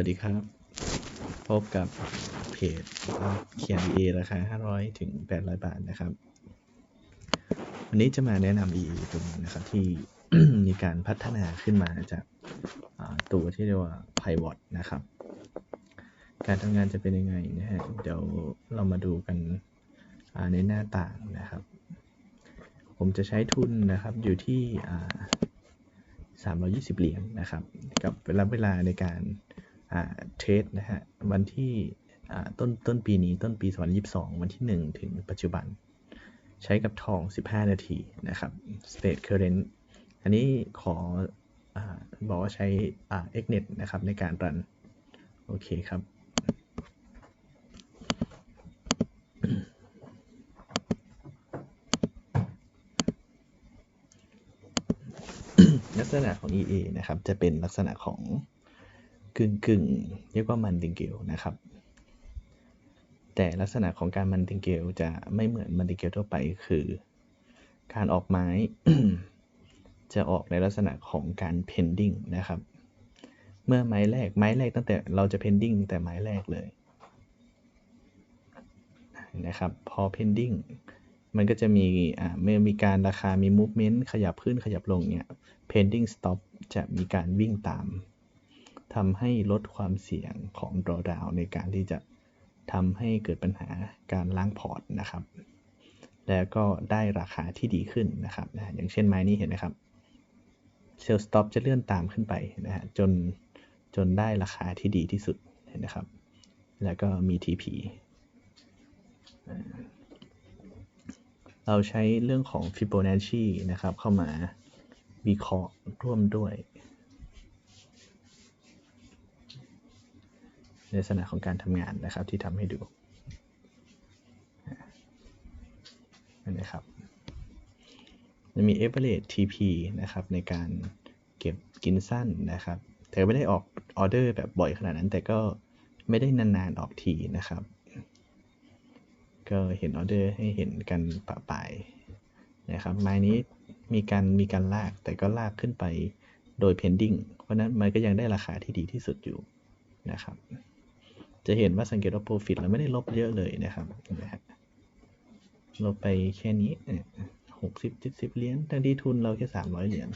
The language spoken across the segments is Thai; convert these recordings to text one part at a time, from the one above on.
วัสดีครับ พบกับเพจเขียน EA ราคา 500 ถึง 800 บาทนะครับ วันนี้จะมาแนะนำ EA ตัวหนึงนะครับ ที่มีการพัฒนาขึ้นมาจากตัวที่เรียกว่า Pivot นะครับ การทำงานจะเป็นยังไงนะฮะ เดี๋ยวเรามาดูกันในหน้าต่างนะครับ ผมจะใช้ทุนนะครับอยู่ที่320 เหรียญนะครับ กับเวลาเวลาในการ เทรดนะฮะวันที่ต้นต้นปีนี้ต้นปี 2022 วันที่ 1 ถึงปัจจุบัน ใช้กับทอง 15 นาทีนะครับ state current อันนี้ขออบอกว่าใช้อ่า xnet นะครับในการรัน โอเคครับลักษณะของ EA นะครับ จะเป็นลักษณะของ กึ่งกึ่งเรียกว่ามันติงเกลนะครับ แต่ลักษณะของการมันติงเกลจะไม่เหมือนมันติงเกลทั่วไปคือ การออกไม้ จะออกในลักษณะของการ pending นะครับ เมื่อไม้แรกไม้แรกตั้งแต่เราจะ pending แต่ไม้แรกเลยนะครับพอ pending มันก็จะมีอ่าเมื่อมีการราคามี movement ขยับขึ้นขยับลงเนี่ย pending stop จะมีการวิ่งตาม ทำให้ลดความเสี่ยงของ drawdown ในการที่จะทำให้เกิดปัญหาการล้างพอร์ตนะครับ แล้วก็ได้ราคาที่ดีขึ้นนะครับนะอย่างเช่นไม้นี้เห็นไหมครับเซลล์สต็อปจะเลื่อนตามขึ้นไปนะฮะจนจนได้ราคาที่ดีที่สุดเห็นนะครับ แล้วก็มี TP เราใช้เรื่องของ Fibonacci นะครับ เข้ามาวิเคราะห์ร่วมด้วย ใน ลักษณะของการทำงานนะครับที่ทำให้ดูนะครับจะมี average TP นะครับในการเก็บกินสั้นนะครับแต่ไม่ได้ออกออเดอร์แบบบ่อยขนาดนั้น แต่ก็ไม่ได้นานๆออกทีนะครับ ก็เห็นออเดอร์ให้เห็นกันปะปายนะครับไม้นี้มีการมีการลากแต่ก็ลากขึ้นไปโดย pending เพราะนั้นมันก็ยังได้ราคาที่ดีที่สุดอยู่นะครับ จะเห็นว่าสังเกตว่า profit เราไม่ได้ลบเยอะเลยนะครับนะฮะลบไปแค่นี้หกสิบเจ็ดสิบเหรียญทั้งที่ทุนเราแค่สามร้อยเหรียญ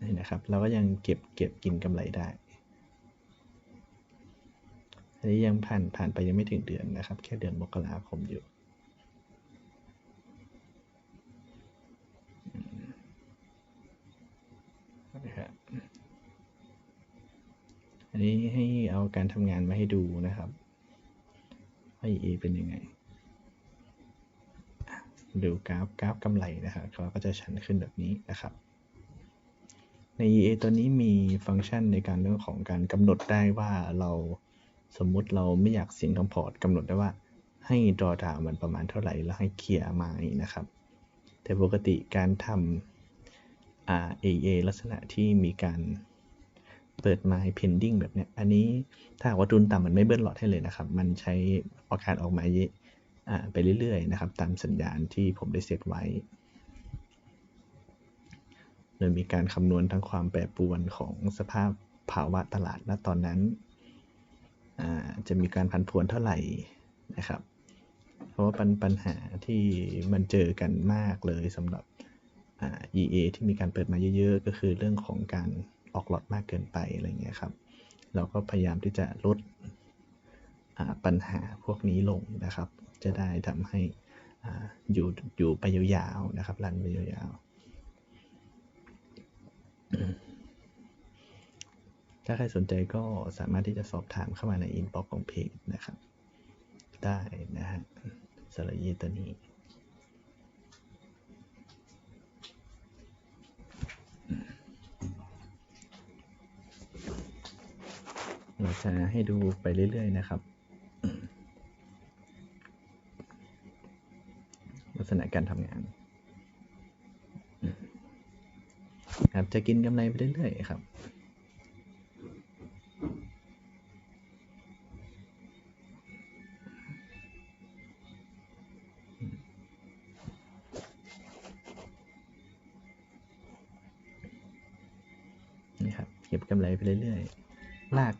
นี่นะครับเราก็ยังเก็บเก็บกินกำไรได้ อันนี้ยังผ่านผ่านไปยังไม่ถึงเดือนนะครับ แค่เดือนมกราคมอยู่ นะครับ อันนี้ให้เอาการทำงานมาให้ดูนะครับว่า EA เป็นยังไง ดูกราฟกราฟกำไรนะครับเขาก็จะชันขึ้นแบบนี้นะครับ ใน EA ตัวนี้มีฟังก์ชันในการเรื่องของการกำหนดได้ว่าเราสมมุติเราไม่อยากเสียงทั้งพอร์ตกำหนดได้ว่าให้ drawdown มันประมาณเท่าไหร่ แล้วให้เคลียร์ม้นะครับ แต่ปกติการทำอ่า AA ลักษณะที่มีการ เปิดไม้ pending แบบเนี้ย อันนี้ถ้าว่าทุนต่ำมันไม่เบิ้ลหลอดให้เลยนะครับ มันใช้ออกการออกไม้อ่าไปเรื่อยๆนะครับ ตามสัญญาณที่ผมได้เซตไว้ โดยมีการคำนวณทั้งความแปรปรวนของสภาพภาวะตลาดณตอนนั้นจะมีการพันผวนเท่าไหร่นะครับ เพราะว่าปัญปัญหาที่มันเจอกันมากเลยสำหรับ EA ที่มีการเปิดมาเยอะๆ ก็คือเรื่องของการ ออกหลอดมากเกินไปอะไรเงี้ยครับ เราก็พยายามที่จะลดปัญหาพวกนี้ลงนะครับ จะได้ทำให้อยู่อยู่ไปยาวๆนะครับรันไปยาวๆถ้าใครสนใจก็สามารถที่จะสอบถามเข้ามาในอินบ็อกของเพจนะครับ ได้นะฮะสรับ EA ตัวนี้ เราจะให้ดูไปเรื่อย ๆ นะครับลักษณะการทำงานครับจะกินกำไรไปเรื่อย ๆ ครับ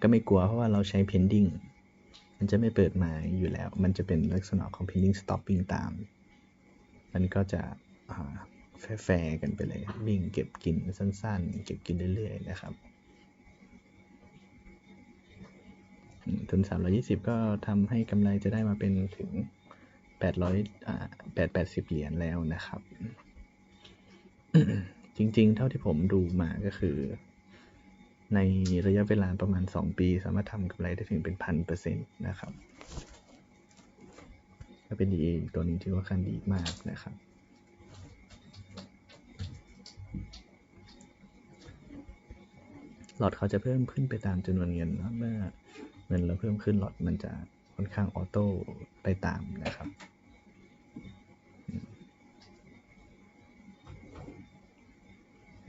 ก็ไม่กลัวเพราะว่าเราใช้ pending มันจะไม่เปิดมาอยู่แล้ว มันจะเป็นลักษณะของ pending stopping ตาม มันก็จะแฟร์กันไปเลยบวิ่งเก็บกินสั้น ๆ เก็บกินเรื่อย ๆ นะครับทุน 320 ก็ทำให้กำไรจะได้มาเป็นถึง 800อ่า880 เหรียญแล้วนะครับ จริง ๆ เท่าที่ผมดูมาก็คือ ในระยะเวลาประมาณ 2 ปี สามารถทำกำไรได้ถึงเป็นพันเปอร์เซ็นต์นะครับก็เป็นดีอีกตัวนึงที่ว่าคันดีมากนะครับหลอดเขาจะเพิ่มขึ้นไปตามจำนวนเงินเนอะเมื่อเงินเราเพิ่มขึ้นหลอดมันจะค่อนข้างออโต้ไปตามนะครับ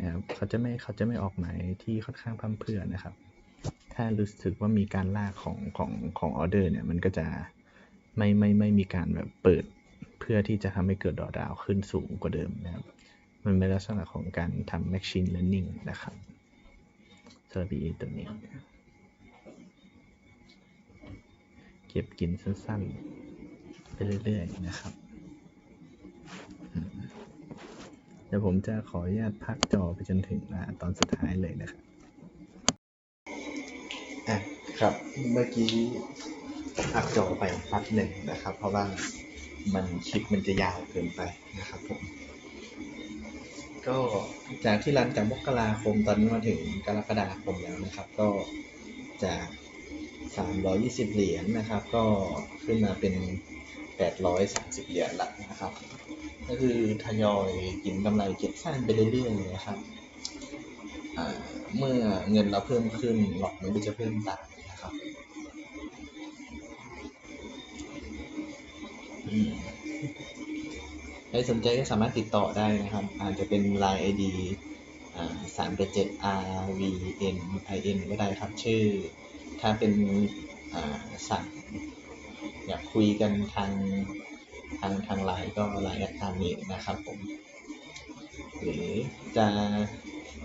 นะครับเขาจะไม่เขาจะไม่ออกหมายที่ค่อนข้างพร่ำเพื่อนะครับ ถ้ารู้สึกว่ามีการลากของของของออเดอร์เนี่ยมันก็จะไม่ไม่ไม่มีการแบบเปิดเพื่อที่จะทำให้เกิดดอดาวขึ้นสูงกว่าเดิมนะครับ มันเป็นลักษณะของการทำ machine learning นะครับสำหรับ BA ตัวนี้ เก็บกินสั้นๆ ไปเรื่อยๆนะครับอืม เดี๋ยวผมจะขออนุญาตพักจอไปจนถึงอตอนสุดท้ายเลยนะครับอะครับเมื่อกี้พักจอไปพักหนึ่งนะครับ เพราะว่ามันคลิปมันจะยาวเกินไปนะครับผมก็จากที่รันจากมกราคมตอนนี้มาถึงกรกฎาคมแล้วนะครับ ก็จาก320 เหรียญนะครับ ก็ขึ้นมาเป็น 830 เหรียญละนะครับ ก็คือทยอยกินกำไรเก็บสั้นไปเรื่อยๆนะครับเมื่อเงินเราเพิ่มขึ้นหลอกมันก็จะเพิ่มตามนะครับใครสนใจก็สามารถติดต่อได้นะครับ อาจจะเป็น Line ID อ่าสามเจ็ด R V N I N ก็ได้ครับ ชื่อ ถ้าเป็นสั่งอยากคุยกันทาง ทางทางไลน์ก็ไลน์แอดตามนี้นะครับผม หรือจะ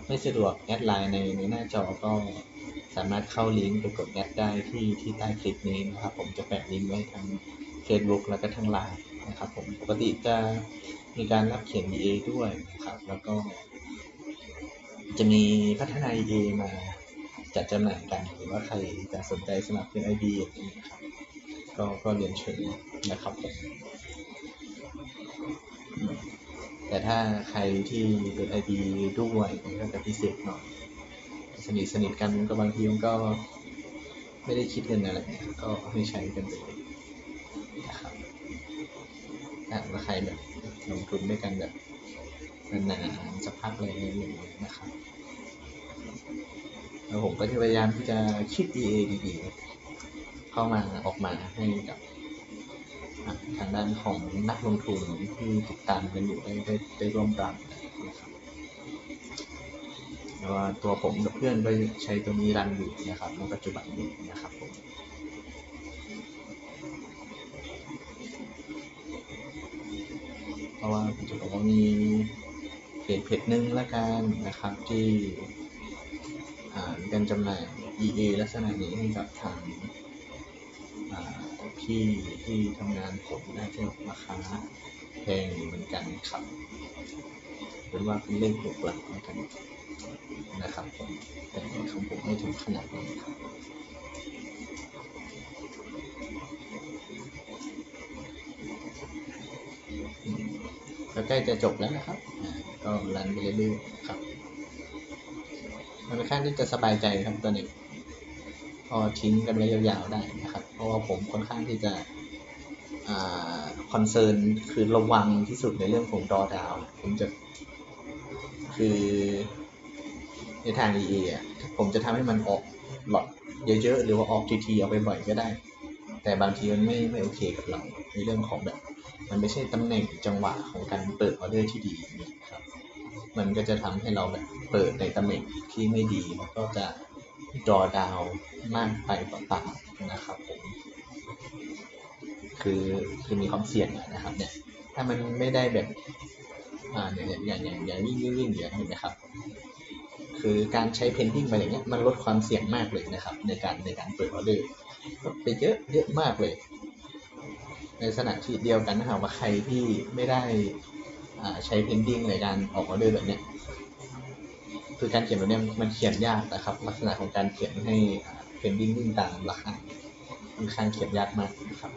ไม่สะดวกแอดไลน์ในในหน้าจอก็สามารถเข้าลิงก์ไปกดแอดได้ที่ที่ใต้คลิปนี้นะครับ ผมจะแปะลิงก์ไว้ทั้ง Facebook แล้วก็ทั้งไลน์นะครับผมปกติจะมีการรับเขียน EA ด้วยนะครับแล้วก็ จะมีพัฒนา EA มาจัดจำหน่ายกัน หรือว่าใครจะสนใจสมัครเป็น IB อย่างนี้นะครับก็ก็เรียนเชิญนะครับผม แต่ถ้าใครที่เป็นไอดีด้วยมันก็จะพิเศษหน่อย สนิทสนิทกันก็บางทีมันก็ไม่ได้คิดเงินอะไรก็ให้ใช้กันเลยนะครับถ้าว่าใครแบบลงทุนด้วยกันแบบนานๆสักพักเลยอย่างเงี้ยนะครับแล้วผมก็จะพยายามที่จะคิด EA ดีๆเข้ามาออกมาให้กับ ทางด้านของนักลงทุนที่ติดตามกันอยู่ได้ได้ได้ร่วมรันนะครับแล้วว่าตัวผมกับเพื่อนก็ใช้ตัวนี้รันอยู่นะครับในปัจจุบันนี้นะครับผมเพราะว่าผมจะบอกว่ามีเพจเพจหนึ่งละกันนะครับที่อ่ามีการจำหน่าย EA ลักษณะนี้ให้กับทาง ที่ที่ทำงานผมน่าจะราคาแพงอยู่เหมือนกันครับเป็นว่าเป็นเลขหกหลักแล้วกันนะครับผมแต่ของผมไม่ถึงขนาดนี้ครับก็ใกล้จะจบแล้วนะครับ ก็รันไปเรื่อยๆครับมันค่อนข้างที่จะสบายใจครับตัวนี้พอทิ้งกันไว้ยาวๆได้นะครับะว่าผมค่อนข้างที่จะคอนเซิร์นคือระวังที่สุดในเรื่องของดอดาว ผมจะคือในทาง EA อะผมจะทำให้มันออกหลอดเยอะๆ หรือว่าออกทีๆเอาไปบ่อยก็ได้ แต่บางทีมันไม่ไม่โอเคกับเราในเรื่องของแบบ มันไม่ใช่ตำแหน่งจังหวะของการเปิดออเดอร์ที่ดีนะครับ มันก็จะทำให้เราแบบเปิดในตำแหน่งที่ไม่ดีแล้วก็จะดอดาวมากไปเปล่าๆนะครับผม คือคือมีความเสี่ยงนะครับเนี่ยถ้ามันไม่ได้แบบอ่าอย่างอย่างอย่างอย่างวิ่งวิ่งวิ่งอย่างนี้นะครับ คือการใช้ pending ไปอย่างเงี้ยมันลดความเสี่ยงมากเลยนะครับ ในการในการเปิดออเดอร์ลดไปเยอะเยอะมากเลย ในขณะที่เดียวกันนะครับว่าใครที่ไม่ได้อ่าใช้ pending ในการออกออเดอร์แบบเนี้ยคือการเขียนแบบเนี้ยมันเขียนยากนะครับ ลักษณะของการเขียนให้อ่า pending วิ่งตามราคาค่อนข้างเขียนยากมากนะครับ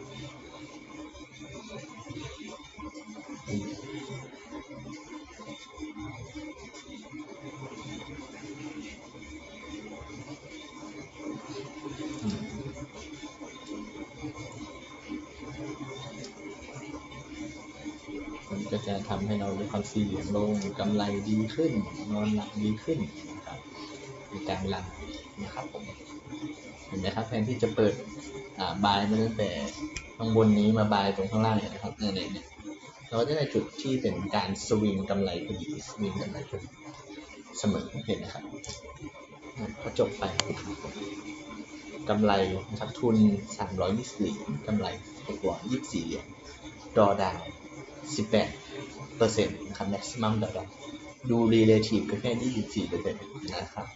ก็จะทำให้เราลดความเสี่ยงลงกำไรดีขึ้น นอนหลับดีขึ้นนะครับในการรันนะครับผมเห็นไหมครับแทนที่จะเปิดอ่าบายมาตั้งแต่ข้างบนนี้มาบายตรงข้างล่างเนี่ยนะครับเนี่ยเนี่ยเนี่ยเราจะได้จุดที่เป็นการสวิงกำไรพอดีสวิงกำไรพอดีเสมอเห็นนะครับพอจบไปกำไรนะครับทุน320เหรียญกำไร624เหรียญดอดาว 18เปอร์เซ็นต์นะครับ maximum ดอดดู relative ก็แค่24เปอร์เซ็นต์นะครับ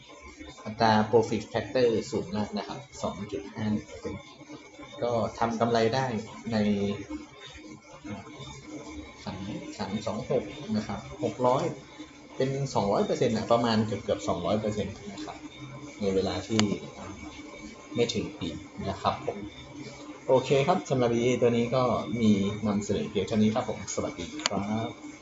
อัตรา profit factor สูงมากนะครับ 2.5เปอร์เซ็นต์ก็ทำกำไรได้ในสามสามสองหกนะครับหกร้อยเป็นสองร้อยเปอร์เซ็นต์ะประมาณเกือบเกือบสองร้อยเปอร์เซ็นต์นะครับในเวลาที่ไม่ถึงปีนะครับผม โอเคครับสำหรับ EA ตัวนี้ก็มีนำเสนอเพียงเท่านี้ครับผม สวัสดีครับ